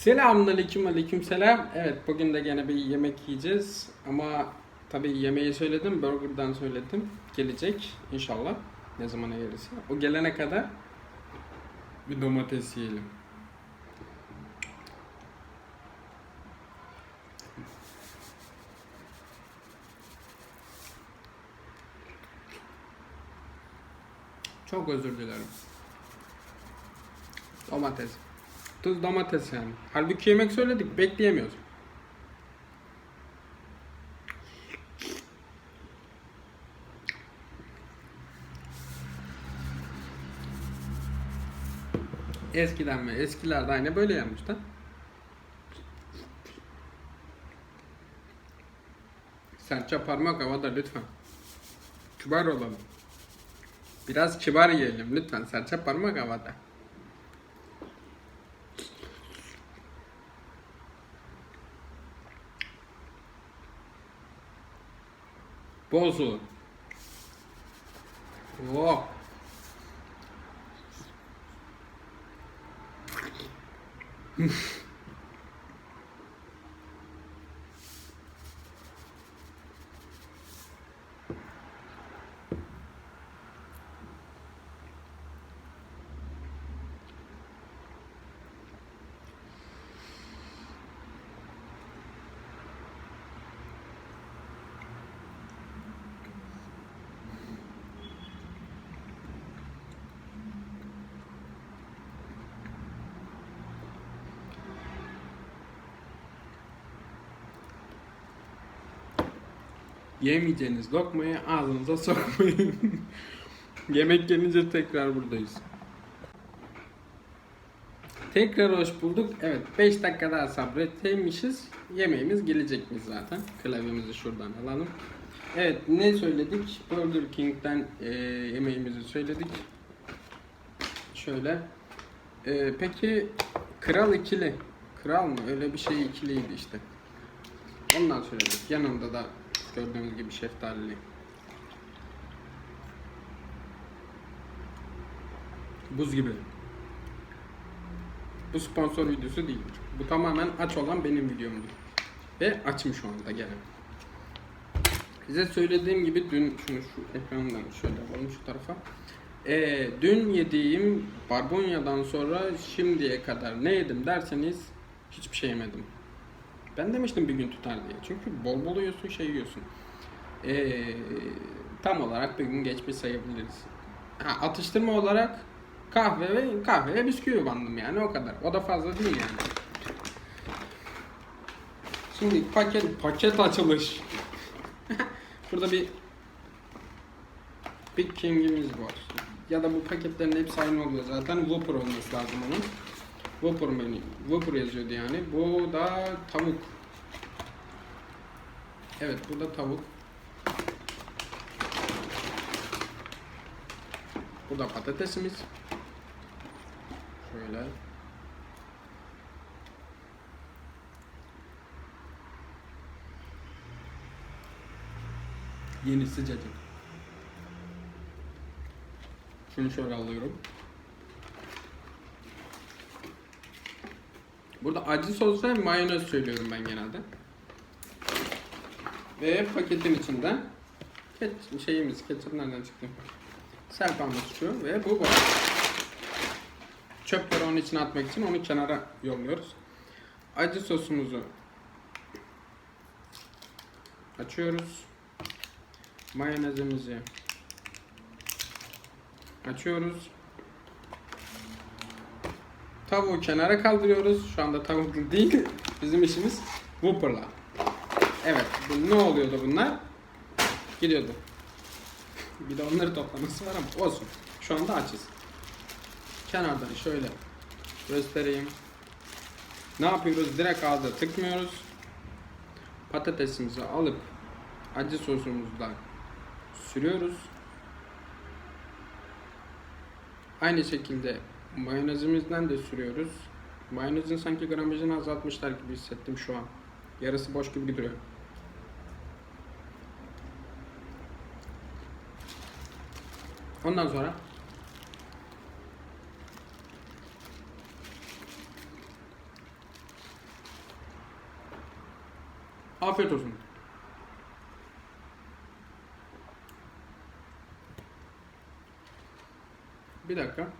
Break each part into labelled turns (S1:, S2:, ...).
S1: Selamünaleyküm aleyküm selam. Evet bugün de gene bir yemek yiyeceğiz ama tabii yemeği söyledim burgerdan söyledim. Gelecek inşallah ne zamana gelirse. O gelene kadar bir domates yiyelim. Çok özür dilerim. Domates. Tuz domates yani. Halbuki yemek söyledik bekleyemiyoruz. Eskiden mi? Eskilerde aynı böyle yanmış da. Serçe parmak havada lütfen. Kibar olalım. Biraz kibar yiyelim lütfen. Serçe parmak havada. Su. Oh. Yemeyeceğiniz lokmayı ağzınıza sokmayın. Yemek gelince tekrar buradayız. Tekrar hoş bulduk. Evet 5 dakika daha sabretmişiz. Yemeğimiz gelecekmiş zaten. Klavyemizi şuradan alalım. Evet ne söyledik? Burger King'den e, yemeğimizi söyledik. Şöyle. E, peki Kral ikili. Kral mı? Öyle bir şey ikiliydi işte. Ondan söyledik. Yanında da gördüğünüz gibi şeftalili. Buz gibi. Bu sponsor videosu değildir. Bu tamamen aç olan benim videomdur. Ve açım şu anda gene. Size söylediğim gibi dün şunu şu ekrandan şöyle alalım şu tarafa. Ee, dün yediğim barbunya'dan sonra şimdiye kadar ne yedim derseniz hiçbir şey yemedim. Ben demiştim bir gün tutar diye. Çünkü bol bol yiyorsun, şey yiyorsun. Ee, tam olarak bir gün geçmiş sayabiliriz. Ha, atıştırma olarak kahve ve kahve ve bisküvi bandım yani o kadar. O da fazla değil yani. Şimdi paket paket açılış. Burada bir Big King'imiz var. Ya da bu paketlerin hepsi aynı oluyor zaten. Whopper olması lazım onun. Whopper menü. Whopper yazıyordu yani. Bu da tavuk. Evet bu da tavuk. Bu da patatesimiz. Şöyle. Yeni sıcacık. Şunu şöyle alıyorum. Burada acı sos ve mayonez söylüyorum ben genelde. Ve paketin içinden ket şeyimiz, ketçap nereden çıktı? Serpamız çıkıyor ve bu var. Çöpleri onun içine atmak için onu kenara yolluyoruz. Acı sosumuzu açıyoruz. Mayonezimizi açıyoruz. Tavuğu kenara kaldırıyoruz. Şu anda tavuk değil. Bizim işimiz Whopper'la. Evet. Bu ne oluyordu bunlar? Gidiyordu. Bir de onları toplaması var ama olsun. Şu anda açız. Kenardan şöyle göstereyim. Ne yapıyoruz? Direkt ağza tıkmıyoruz. Patatesimizi alıp acı sosumuzla sürüyoruz. Aynı şekilde mayonezimizden de sürüyoruz. Mayonezin sanki gramajını azaltmışlar gibi hissettim şu an. Yarısı boş gibi duruyor. Ondan sonra Afiyet olsun. Bir dakika.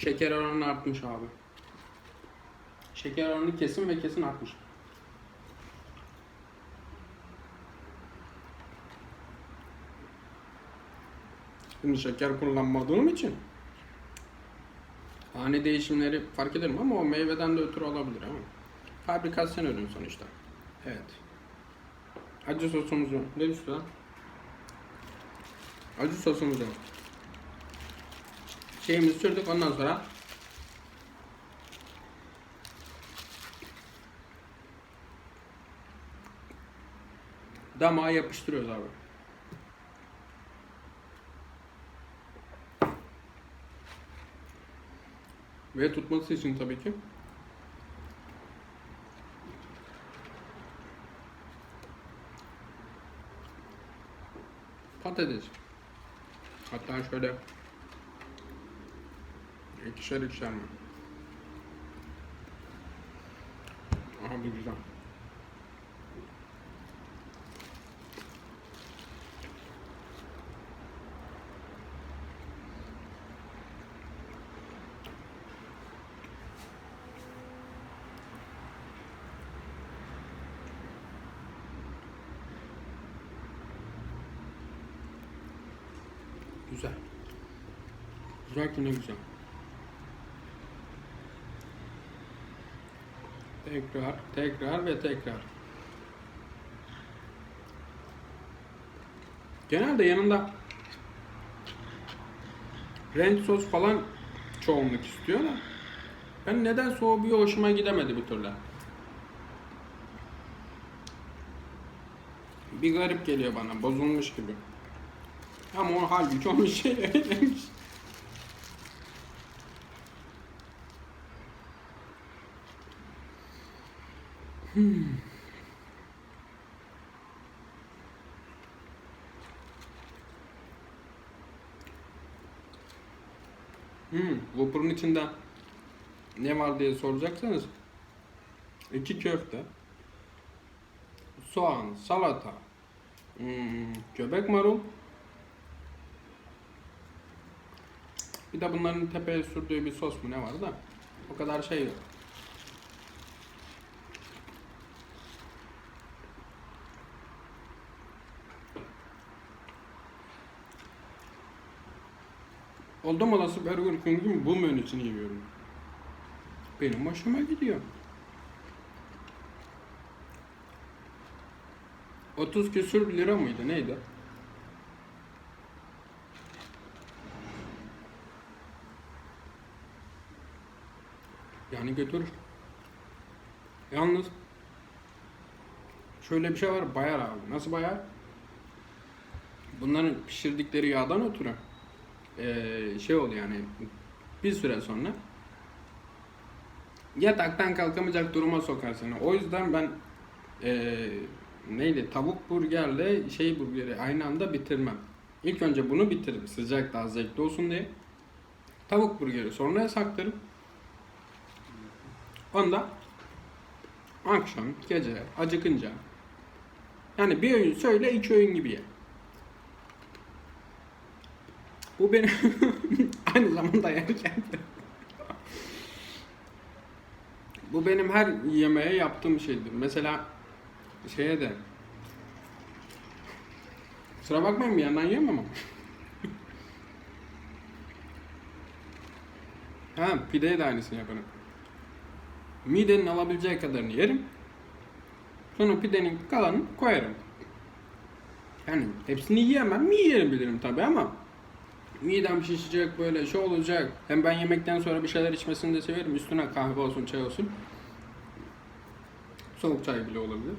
S1: Şeker oranı artmış abi. Şeker oranı kesin ve kesin artmış. Şimdi şeker kullanmadığım için hane değişimleri fark ederim ama o meyveden de ötürü olabilir ama fabrikasyon ürün sonuçta. Evet. Acı sosumuzu ne düştü lan? Acı sosumuzu şeyimizi sürdük ondan sonra damağa yapıştırıyoruz abi. Ve tutması için tabii ki patates. Hatta şöyle ikişer ikişer mi? Aha bu güzel. Güzel. Güzel ki ne güzel. Tekrar, tekrar ve tekrar. Genelde yanında renk sos falan çoğunluk istiyor da ben nedense o bir hoşuma gidemedi bir türlü. Bir garip geliyor bana, bozulmuş gibi. Ama o halbuki onun şey demiş. Hmm, Whopper'ın içinde ne var diye soracaksanız iki köfte, soğan, salata, hmm, göbek marul, bir de bunların tepeye sürdüğü bir sos mu ne var da o kadar şey yok. Oldum olası Burger King'in bu menüsünü yiyorum. Benim hoşuma gidiyor. 30 küsür lira mıydı neydi? Yani götürür. Yalnız şöyle bir şey var bayar abi. Nasıl bayar? Bunların pişirdikleri yağdan ötürü eee, şey oluyor yani bir süre sonra yataktan kalkamayacak duruma sokar seni. O yüzden ben eee, neydi tavuk burgerle şey burgeri aynı anda bitirmem. İlk önce bunu bitiririm sıcak daha zevkli olsun diye. Tavuk burgeri sonra saklarım. Onda akşam, gece, acıkınca yani bir öğün söyle iki öğün gibi ye. Bu benim aynı zamanda yerken. Bu benim her yemeğe yaptığım şeydir. Mesela şeye de Sıra bakmayın bir yandan yiyemem ama. ha pideye de aynısını yaparım. Midenin alabileceği kadarını yerim. Sonra pidenin kalanını koyarım. Yani hepsini yiyemem mi yiyebilirim tabi ama midem şişecek böyle şey olacak. Hem ben yemekten sonra bir şeyler içmesini de severim. Üstüne kahve olsun çay olsun. Soğuk çay bile olabilir.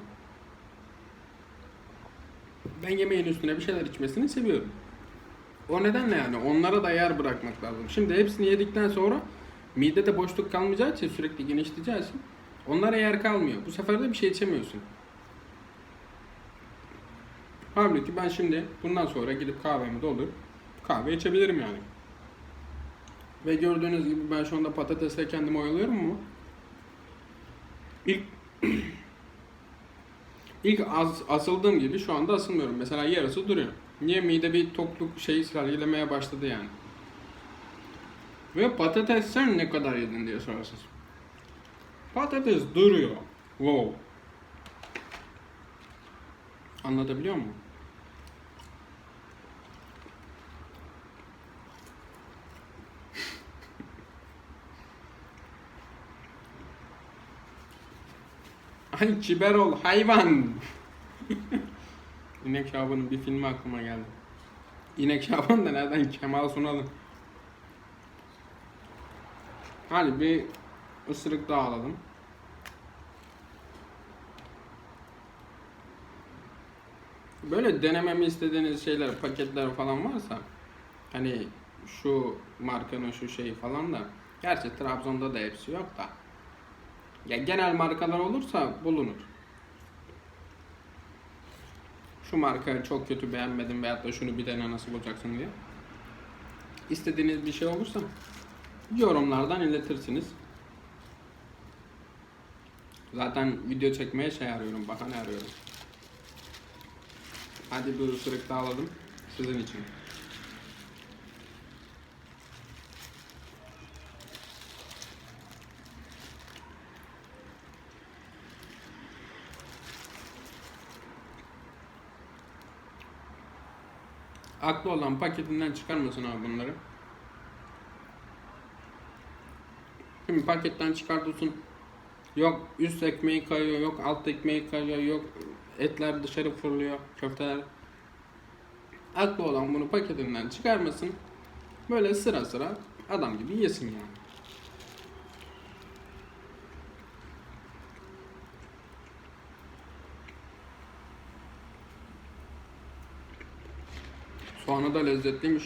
S1: Ben yemeğin üstüne bir şeyler içmesini seviyorum. O nedenle yani onlara da yer bırakmak lazım. Şimdi hepsini yedikten sonra midede boşluk kalmayacağı için sürekli genişleyeceği için onlara yer kalmıyor. Bu sefer de bir şey içemiyorsun. Halbuki ben şimdi bundan sonra gidip kahvemi doldurup kahve içebilirim yani. Ve gördüğünüz gibi ben şu anda patatesle kendimi oyalıyorum mu? İlk ilk az, asıldığım gibi şu anda asılmıyorum. Mesela yarısı duruyor. Niye mide bir tokluk şeyi sergilemeye başladı yani. Ve patates sen ne kadar yedin diye sorarsınız. Patates duruyor. Wow. Anlatabiliyor muyum? Ay kiber ol hayvan. İnek Şaban'ın bir filmi aklıma geldi. İnek Şaban da nereden Kemal Sunal'ın. Hadi bir ısırık daha alalım. Böyle denememi istediğiniz şeyler, paketler falan varsa hani şu markanın şu şeyi falan da gerçi Trabzon'da da hepsi yok da ya genel markalar olursa bulunur. Şu markayı çok kötü beğenmedim veyahut da şunu bir dene nasıl bulacaksın diye. İstediğiniz bir şey olursa yorumlardan iletirsiniz. Zaten video çekmeye şey arıyorum, bahane arıyorum. Hadi bir ısırık daha alalım sizin için. Aklı olan paketinden çıkarmasın abi bunları. Şimdi paketten çıkartıyorsun. Yok üst ekmeği kayıyor, yok alt ekmeği kayıyor, yok etler dışarı fırlıyor, köfteler. Aklı olan bunu paketinden çıkarmasın. Böyle sıra sıra adam gibi yesin yani. Soğanı da lezzetliymiş.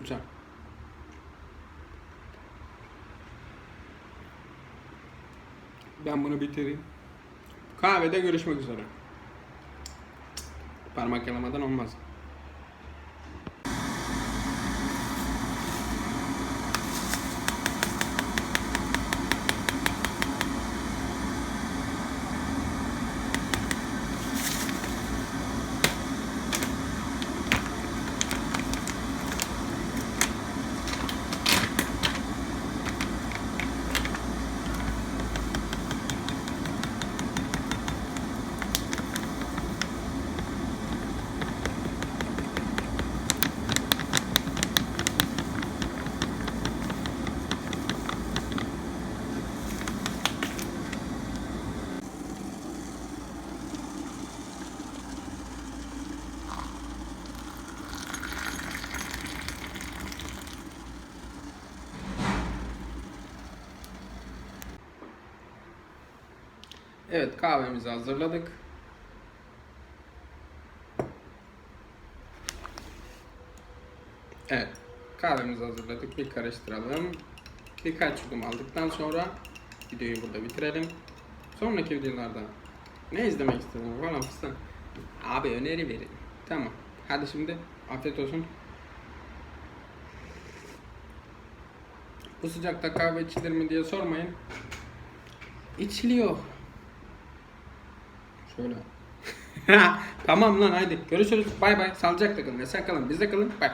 S1: Güzel. Ben bunu bitireyim. Kahvede görüşmek üzere. Parmak yalamadan olmaz. Evet kahvemizi hazırladık. Evet kahvemizi hazırladık. Bir karıştıralım. Birkaç yudum aldıktan sonra videoyu burada bitirelim. Sonraki videolarda ne izlemek istediğini falan fistan. Abi öneri verin. Tamam. Hadi şimdi afiyet olsun. Bu sıcakta kahve içilir mi diye sormayın. İçiliyor. Şöyle. tamam lan haydi. Görüşürüz. Bay bay. Sağlıcakla kalın. Esen kalın. Bizde kalın. Bay.